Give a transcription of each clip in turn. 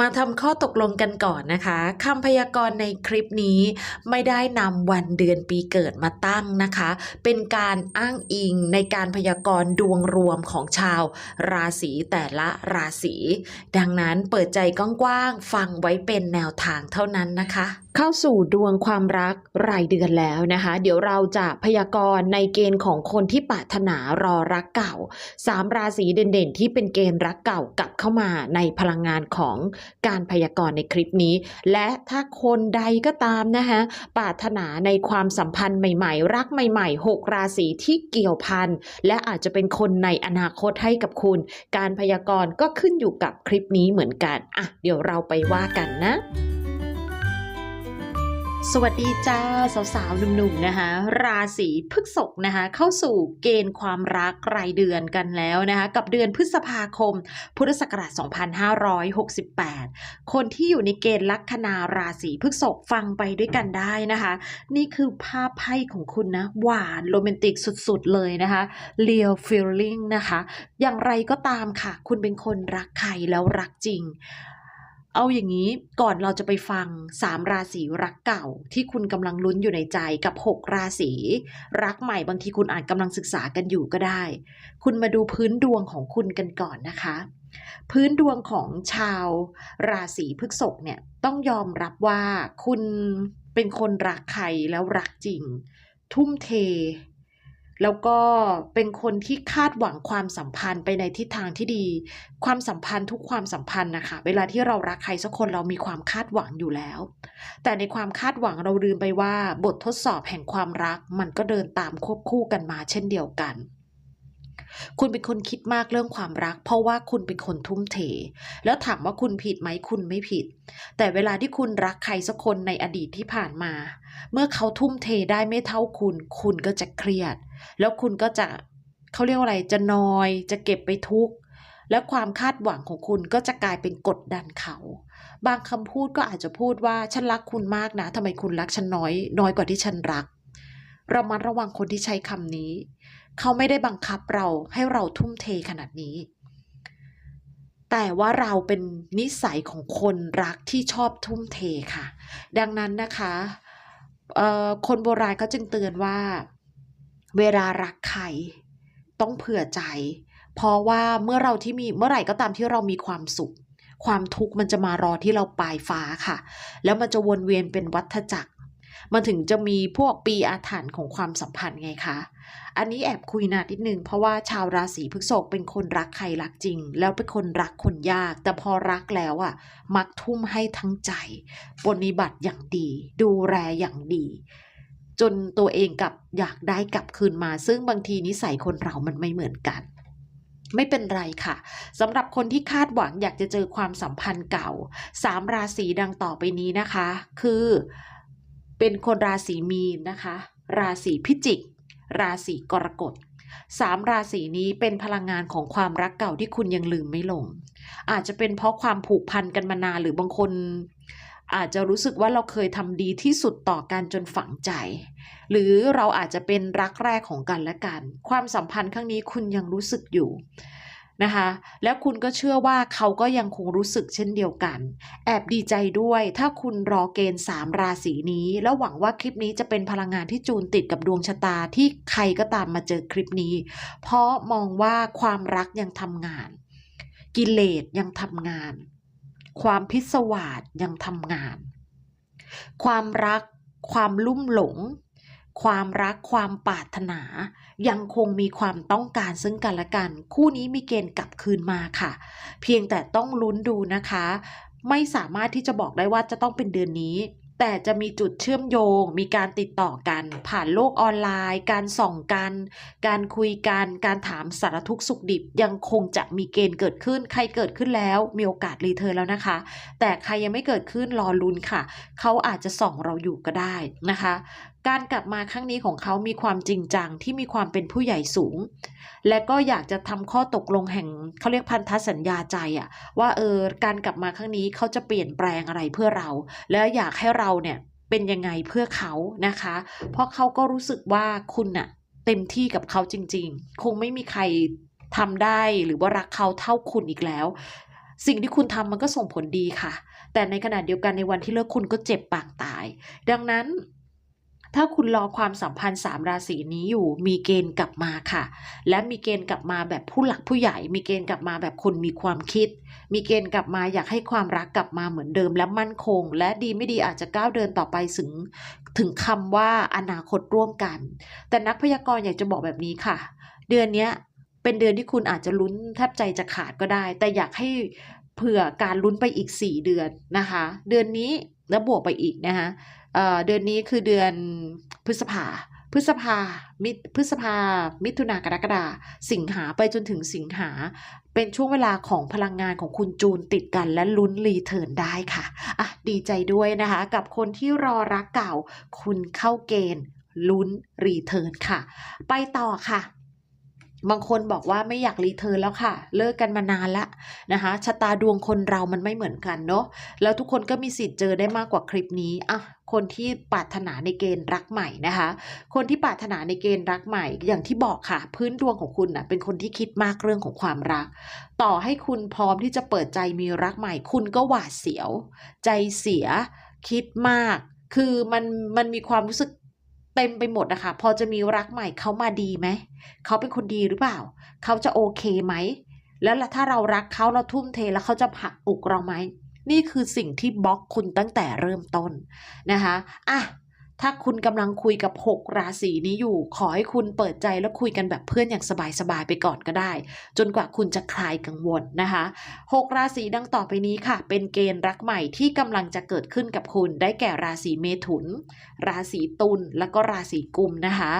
มาทำข้อตกลงกันก่อนนะคะคำพยากรณ์ในคลิปนี้ไม่ได้นำวันเดือนปีเกิดมาตั้งนะคะ เป็นการอ้างอิงในการพยากรณ์ดวงรวมของชาวราศีแต่ละราศีดังนั้นเปิดใจกว้างๆฟังไว้เป็นแนวทางเท่านั้นนะคะเข้าสู่ดวงความรักรายเดือนแล้วนะคะ เดี๋ยวเราจะพยากรณ์ในเกณฑ์ของคนที่ปรารถนารอรักเก่าสามราศีเด่นๆ ที่เป็นเกณฑ์รักเก่ากลับเข้ามาในพลังงานของการพยากรณ์ในคลิปนี้ และถ้าคนใดก็ตามนะคะปรารถนาในความสัมพันธ์ใหม่ๆ รักใหม่ๆ 6 ราศีที่เกี่ยวพันและอาจจะเป็นคนในอนาคตให้กับคุณ การพยากรณ์ก็ขึ้นอยู่กับคลิปนี้เหมือนกันอะเดี๋ยวเราไปว่ากันนะ สวัสดีจ้าสาวๆหนุ่มๆนะคะ ราศีพฤษภนะคะเข้าสู่เกณฑ์ความรักรายเดือนกันแล้วนะคะ กับเดือนพฤษภาคม พุทธศักราช 2568 คนที่อยู่ในเกณฑ์ลัคนาราศีพฤษภฟังไปด้วยกันได้นะคะ นี่คือภาพไพ่ของคุณนะ หวานโรแมนติกสุดๆเลยนะคะเรียลฟีลลิ่งนะคะ อย่างไรก็ตามค่ะ คุณเป็นคนรักใครแล้วรักจริง เอาอย่างนี้ก่อนเราจะไปฟัง 3 ราศีรักเก่า ที่คุณกำลังลุ้นอยู่ในใจกับ 6 ราศีรักใหม่บางทีคุณอาจกำลังศึกษากันอยู่ก็ได้ คุณมาดูพื้นดวงของคุณกันก่อนนะคะ พื้นดวงของชาวราศีพฤษภเนี่ยต้องยอมรับว่าคุณเป็นคนรักใครแล้วรักจริง ทุ่มเท แล้วก็เป็นคนที่คาดหวังความสัมพันธ์ไปในทิศทางที่ดี ความสัมพันธ์ทุกความสัมพันธ์นะคะ เวลาที่เรารักใครสักคนเรามีความคาดหวังอยู่แล้ว แต่ในความคาดหวังเราลืมไปว่า บททดสอบแห่งความรัก มันก็เดินตามควบคู่กันมาเช่นเดียวกันคุณเป็นคนคิดมากเรื่องความรัก เพราะว่าคุณเป็นคนทุ่มเท แล้วถามว่าคุณผิดไหมคุณไม่ผิด แต่เวลาที่คุณรักใครสักคนในอดีตที่ผ่านมา เมื่อเขาทุ่มเทได้ไม่เท่าคุณ คุณก็จะเครียด แล้วคุณก็จะเขาเรียกว่าอะไรจะนอย จะเก็บไปทุกข์และความคาดหวังของคุณก็จะกลายเป็นกดดันเขา บางคำพูดก็อาจจะพูดว่าฉันรักคุณมากนะทำไมคุณรักฉันน้อย น้อยกว่าที่ฉันรักเรามาระวังคนที่ใช้คำนี้ เขาไม่ได้บังคับเราให้เราทุ่มเทขนาดนี้ แต่ว่าเราเป็นนิสัยของคนรักที่ชอบทุ่มเทค่ะ ดังนั้นนะคะ คนโบราณเขาจึงเตือนว่า เวลารักใครต้องเผื่อใจ เพราะว่าเมื่อเราที่มีเมื่อไหร่ก็ตามที่เรามีความสุข ความทุกข์มันจะมารอที่เราปลายฟ้าค่ะ แล้วมันจะวนเวียนเป็นวัฏจักร มันถึงจะมีพวกปีอาถรรพ์ของความสัมพันธ์ไงคะ อันนี้แอบคุยนานนิดนึงเพราะว่าชาวราศีพฤษภเป็นคนรักใครรักจริง แล้วเป็นคนรักคนยาก แต่พอรักแล้วอะมักทุ่มให้ทั้งใจปฏิบัติอย่างดี ดูแลอย่างดี จนตัวเองกลับอยากได้กลับคืนมา ซึ่งบางทีนิสัยคนเรามันไม่เหมือนกันไม่เป็นไรค่ะสำหรับคนที่คาดหวังอยากจะเจอความสัมพันธ์เก่าสามราศีดังต่อไปนี้นะคะ คือเป็นคนราศีมีนนะคะ ราศีพิจิก ราศีกรกฎสามราศีนี้เป็นพลังงานของความรักเก่าที่คุณยังลืมไม่ลง อาจจะเป็นเพราะความผูกพันกันมานานหรือบางคน อาจจะรู้สึกว่าเราเคยทำดีที่สุดต่อกันจนฝังใจ หรือเราอาจจะเป็นรักแรกของกันและกัน ความสัมพันธ์ครั้งนี้คุณยังรู้สึกอยู่ นะคะ แล้วคุณก็เชื่อว่าเขาก็ยังคงรู้สึกเช่นเดียวกัน แอบดีใจด้วย ถ้าคุณรอเกณฑ์ 3 ราศีนี้ แล้วหวังว่าคลิปนี้จะเป็นพลังงานที่จูนติดกับดวงชะตาที่ใครก็ตามมาเจอคลิปนี้ เพราะมองว่าความรักยังทำงาน กิเลสยังทำงาน ความพิศวาสยังทำงาน ความรัก ความลุ่มหลง ความรักความปรารถนา ยังคงมีความต้องการซึ่งกันและกัน คู่นี้มีเกณฑ์กลับคืนมาค่ะ เพียงแต่ต้องลุ้นดูนะคะ ไม่สามารถที่จะบอกได้ว่าจะต้องเป็นเดือนนี้ แต่จะมีจุดเชื่อมโยง มีการติดต่อกัน ผ่านโลกออนไลน์ การส่องกัน การคุยกัน การถามสารทุกสุขดิบ ยังคงจะมีเกณฑ์เกิดขึ้น ใครเกิดขึ้นแล้วมีโอกาสรีเทิร์นแล้วนะคะ แต่ใครยังไม่เกิดขึ้นรอลุ้นค่ะ เขาอาจจะส่องเราอยู่ก็ได้นะคะ การกลับมาครั้งนี้ของเขามีความจริงจังที่มีความเป็นผู้ใหญ่สูง และก็อยากจะทำข้อตกลงแห่งเขาเรียกพันธสัญญาใจอะว่าเออการกลับมาครั้งนี้เขาจะเปลี่ยนแปลงอะไรเพื่อเรา และอยากให้เราเนี่ยเป็นยังไงเพื่อเขานะคะ เพราะเขาก็รู้สึกว่าคุณน่ะเต็มที่กับเขาจริง ๆ คงไม่มีใครทำได้หรือว่ารักเขาเท่าคุณอีกแล้ว สิ่งที่คุณทำมันก็ส่งผลดีค่ะ แต่ในขณะเดียวกันในวันที่เลิกคุณก็เจ็บปางตาย ดังนั้น ถ้าคุณรอความสัมพันธ์สามราศีนี้อยู่ มีเกณฑ์กลับมาค่ะ และมีเกณฑ์กลับมาแบบผู้หลักผู้ใหญ่ มีเกณฑ์กลับมาแบบคนมีความคิด มีเกณฑ์กลับมาอยากให้ความรักกลับมาเหมือนเดิมและมั่นคง และดีไม่ดีอาจจะก้าวเดินต่อไปถึงถึงคำว่าอนาคตร่วมกัน แต่นักพยากรณ์อยากจะบอกแบบนี้ค่ะ เดือนนี้เป็นเดือนที่คุณอาจจะลุ้นแทบใจจะขาดก็ได้ แต่อยากให้เผื่อการลุ้นไปอีก 4 เดือนนะคะ เดือนนี้แล้วบวกไปอีกนะคะ เดือนนี้คือเดือนพฤษภา พฤษภา มิพฤษภา มิถุนากรกฎาสิงหาไปจนถึงสิงหา เป็นช่วงเวลาของพลังงานของคุณจูนติดกันและลุ้นรีเทิร์นได้ค่ะ อะ ดีใจด้วยนะคะ กับคนที่รอรักเก่า คุณเข้าเกณฑ์ลุ้นรีเทิร์นค่ะ ไปต่อค่ะบางคนบอกว่าไม่อยากรีเทิร์นแล้วค่ะ เลิกกันมานานละนะคะชะตาดวงคนเรามันไม่เหมือนกันเนาะแล้วทุกคนก็มีสิทธิ์เจอได้มากกว่าคลิปนี้อะ คนที่ปรารถนาในเกณฑ์รักใหม่นะคะ คนที่ปรารถนาในเกณฑ์รักใหม่ อย่างที่บอกค่ะ พื้นดวงของคุณนะเป็นคนที่คิดมากเรื่องของความรัก ต่อให้คุณพร้อมที่จะเปิดใจมีรักใหม่ คุณก็หวาดเสียว ใจเสีย คิดมาก คือมันมันมีความรู้สึกเต็มไปหมดนะคะพอจะมีรักใหม่เขามาดีไหมเขาเป็นคนดีหรือเปล่า เขาจะโอเคไหมแล้วถ้าเรารักเขาเราทุ่มเทแล้วเขาจะผลักอกเราไหม นี่คือสิ่งที่บล็อกคุณตั้งแต่เริ่มต้นนะคะอะถ้าคุณกำลังคุยกับ 6 ราศีนี้อยู่ ขอให้คุณเปิดใจแล้วคุยกันแบบเพื่อนอย่างสบายๆไปก่อนก็ได้ จนกว่าคุณจะคลายกังวลนะคะ 6 ราศีดังต่อไปนี้ค่ะ เป็นเกณฑ์รักใหม่ที่กำลังจะเกิดขึ้นกับคุณ ได้แก่ราศีเมถุน ราศีตุลแล้วก็ราศีกุมนะคะ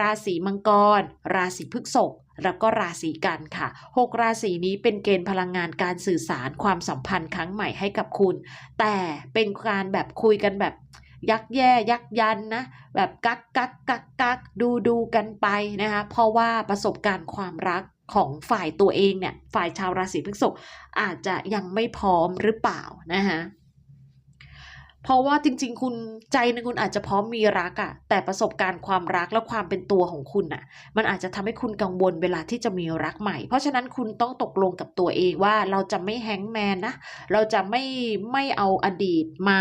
ราศีมังกร ราศีพฤษภ แล้วก็ราศีกันค่ะ 6 ราศีนี้เป็นเกณฑ์พลังงานการสื่อสารความสัมพันธ์ครั้งใหม่ให้กับคุณ แต่เป็นการแบบคุยกันแบบยักแย่ยักยันนะ แบบกักกักกักกักดูดูกันไปนะคะ เพราะว่าประสบการณ์ความรักของฝ่ายตัวเองเนี่ย ฝ่ายชาวราศีพฤษภอาจจะยังไม่พร้อมหรือเปล่านะคะ เพราะว่าจริง ๆ คุณใจหนึงคุณอาจจะพร้อมมีรักอะแต่ประสบการณ์ความรักและความเป็นตัวของคุณอะมันอาจจะทำให้คุณกังวลเวลาที่จะมีรักใหม่ เพราะฉะนั้นคุณต้องตกลงกับตัวเองว่าเราจะไม่แฮงแมนนะ เราจะไม่ไม่เอาอดีตมา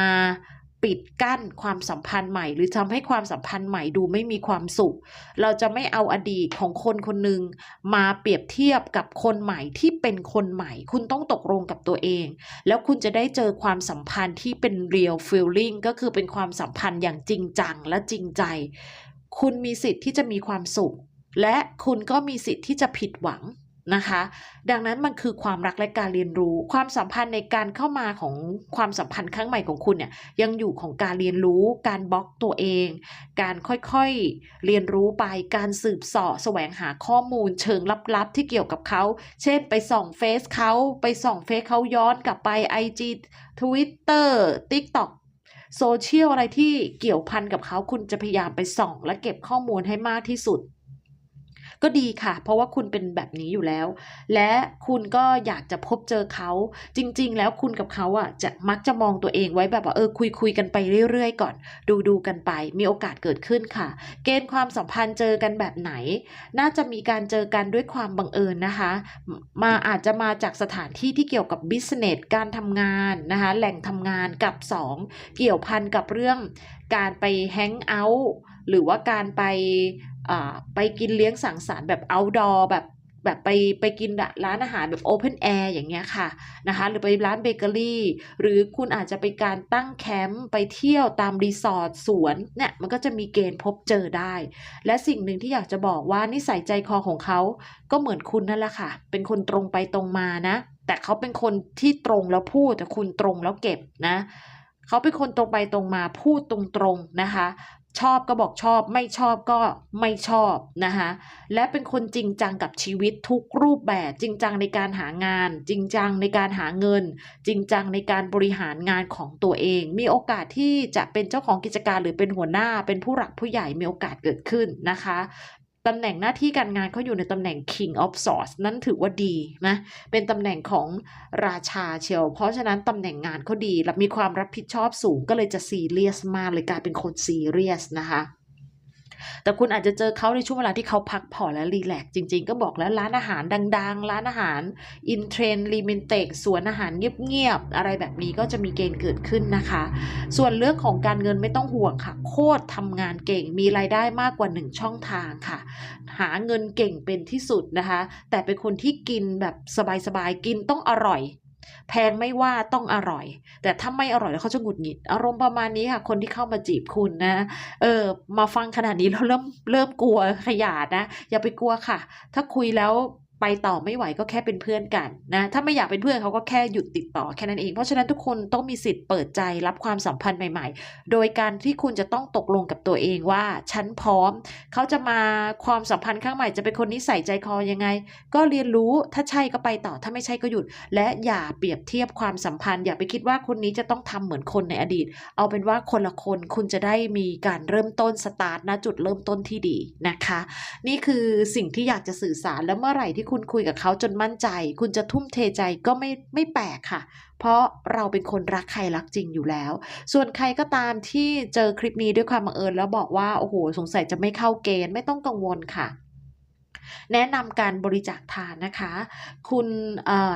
ปิดกั้นความสัมพันธ์ใหม่ หรือทำให้ความสัมพันธ์ใหม่ดูไม่มีความสุข เราจะไม่เอาอดีตของคนคนหนึ่งมาเปรียบเทียบกับคนใหม่ที่เป็นคนใหม่ คุณต้องตกลงกับตัวเอง แล้วคุณจะได้เจอความสัมพันธ์ที่เป็น real feeling ก็คือเป็นความสัมพันธ์อย่างจริงจังและจริงใจ คุณมีสิทธิ์ที่จะมีความสุข และคุณก็มีสิทธิ์ที่จะผิดหวัง นะคะ ดังนั้นมันคือความรักและการเรียนรู้ ความสัมพันธ์ในการเข้ามาของความสัมพันธ์ครั้งใหม่ของคุณเนี่ยยังอยู่ของการเรียนรู้ การบล็อกตัวเอง การค่อยๆเรียนรู้ไปการสืบเสาะแสวงหาข้อมูลเชิงลับๆ ที่เกี่ยวกับเขา เช่นไปส่องเฟซเขาไปส่องเฟซเขาย้อนกลับไป IG Twitter TikTok โซเชียลอะไรที่เกี่ยวพันกับเขาคุณจะพยายามไปส่อง และเก็บข้อมูลให้มากที่สุด ก็ดีค่ะ เพราะว่าคุณเป็นแบบนี้อยู่แล้ว และคุณก็อยากจะพบเจอเขา จริง ๆ แล้วคุณกับเขาอะจะมักจะมองตัวเองไว้แบบว่าเออคุยคุยกันไปเรื่อยๆ ก่อน ดูดูกันไป มีโอกาสเกิดขึ้นค่ะ เกณฑ์ความสัมพันธ์เจอกันแบบไหน น่าจะมีการเจอกันด้วยความบังเอิญนะคะ มาอาจจะมาจากสถานที่ที่เกี่ยวกับบิสเนสการทำงานนะคะ แหล่งทำงานกับ 2 เกี่ยวพันกับเรื่องการไปแฮงเอาท์หรือว่าการไป ไปกินเลี้ยงสังสรรค์แบบ outdoor แบบแบบไปไปกินร้านอาหารแบบ open air อย่างเงี้ยค่ะนะคะหรือไปร้านเบเกอรี่หรือคุณอาจจะไปการตั้งแคมป์ไปเที่ยวตามรีสอร์ทสวนเนี่ยมันก็จะมีเกณฑ์พบเจอได้ และสิ่งหนึ่งที่อยากจะบอกว่านิสัยใจคอของเขาก็เหมือนคุณนั่นแหละค่ะ เป็นคนตรงไปตรงมานะ แต่เขาเป็นคนที่ตรงแล้วพูดแต่คุณตรงแล้วเก็บนะเขาเป็นคนตรงไปตรงมาพูดตรงๆนะคะ ชอบก็บอกชอบ ไม่ชอบก็ไม่ชอบนะคะและเป็นคนจริงจังกับชีวิตทุกรูปแบบจริงจังในการหางาน จริงจังในการหาเงิน จริงจังในการบริหารงานของตัวเอง มีโอกาสที่จะเป็นเจ้าของกิจการหรือเป็นหัวหน้าเป็นผู้หลักผู้ใหญ่มีโอกาสเกิดขึ้นนะคะ ตำแหน่งหน้าที่การงานเขาอยู่ในตำแหน่ง King of Swords นั่นถือว่าดีนะเป็นตำแหน่งของราชาเชียวเพราะฉะนั้นตำแหน่งงานเขาดีและมีความรับผิดชอบสูงก็เลยจะซีเรียสมากเลยกลายเป็นคนซีเรียสนะคะ แต่คุณอาจจะเจอเขาในช่วงเวลาที่เขาพักผ่อนและรีแลกซ์จริง ๆ ก็บอกแล้วร้านอาหารดัง ๆ ร้านอาหารอินเทรนรีเมนเตกสวนอาหารเงียบๆอะไรแบบนี้ก็จะมีเกณฑ์เกิดขึ้นนะคะ ส่วนเรื่องของการเงินไม่ต้องห่วงค่ะ โคตรทำงานเก่งมีรายได้มากกว่า 1 ช่องทางค่ะ หาเงินเก่งเป็นที่สุดนะคะ แต่เป็นคนที่กินแบบสบายๆกินต้องอร่อย แพงไม่ว่าต้องอร่อย แต่ถ้าไม่อร่อยแล้วเขาจะหงุดหงิด อารมณ์ประมาณนี้ค่ะ คนที่เข้ามาจีบคุณนะ เออ มาฟังขนาดนี้แล้วเริ่มเริ่มกลัวขยาดนะ อย่าไปกลัวค่ะ ถ้าคุยแล้ว ไปต่อไม่ไหวก็แค่เป็นเพื่อนกันนะถ้าไม่อยากเป็นเพื่อนเขาก็แค่หยุดติดต่อแค่นั้นเอง เพราะฉะนั้นทุกคนต้องมีสิทธิ์เปิดใจรับความสัมพันธ์ใหม่ ๆ โดยการที่คุณจะต้องตกลงกับตัวเองว่าฉันพร้อม เขาจะมาความสัมพันธ์ข้างใหม่จะเป็นคนนิสัยใจคอยังไง ก็เรียนรู้ถ้าใช่ก็ไปต่อถ้าไม่ใช่ก็หยุด และอย่าเปรียบเทียบความสัมพันธ์ อย่าไปคิดว่าคนนี้จะต้องทำเหมือนคนในอดีต เอาเป็นว่าคนละคนคุณจะได้มีการเริ่มต้นสตาร์ทณจุดเริ่มต้นที่ดีนะคะ นี่คือสิ่งที่อยากจะสื่อสารแล้วเมื่อไหร่ที่คุณคุณคุยกับเขาจนมั่นใจ คุณจะทุ่มเทใจก็ไม่ไม่แปลกค่ะ เพราะเราเป็นคนรักใครรักจริงอยู่แล้ว ส่วนใครก็ตามที่เจอคลิปนี้ด้วยความบังเอิญแล้วบอกว่า โอ้โห สงสัยจะไม่เข้าเกณฑ์ไม่ต้องกังวลค่ะแนะนำการบริจาคทานนะคะ คุณ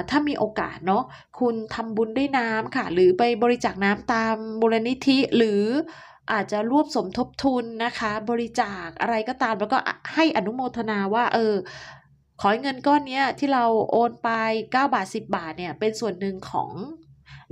ถ้ามีโอกาสเนาะคุณทำบุญด้วยน้ำค่ะ หรือไปบริจาคน้ำตามมูลนิธิหรืออาจจะรวบสมทบทุนนะคะ บริจาคอะไรก็ตามแล้วก็ให้อนุโมทนาว่าเออ ขอให้เงินก้อนนี้ที่เราโอนไป 9 บาท 10 บาทเนี่ยเป็นส่วนหนึ่งของ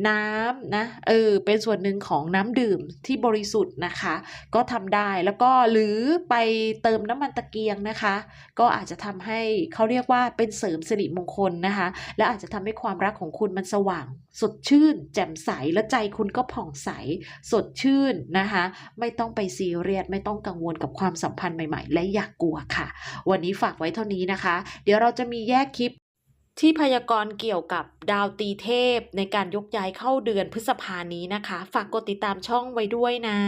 น้ำนะเออเป็นส่วนหนึ่งของน้ำดื่มที่บริสุทธิ์นะคะ ก็ทำได้แล้วก็หรือไปเติมน้ำมันตะเกียงนะคะ ก็อาจจะทำให้เขาเรียกว่าเป็นเสริมสิริมงคลนะคะ และอาจจะทำให้ความรักของคุณมันสว่างสดชื่น แจ่มใสและใจคุณก็ผ่องใสสดชื่นนะคะ ไม่ต้องไปซีเรียสไม่ต้องกังวลกับความสัมพันธ์ใหม่ ๆ และอย่ากกลัวค่ะ วันนี้ฝากไว้เท่านี้นะคะ เดี๋ยวเราจะมีแยกคลิป ที่พยากรณ์เกี่ยวกับดาวตีเทพในการยกย้ายเข้าเดือนพฤษภานี้นะคะ ฝากกดติดตามช่องไว้ด้วยนะ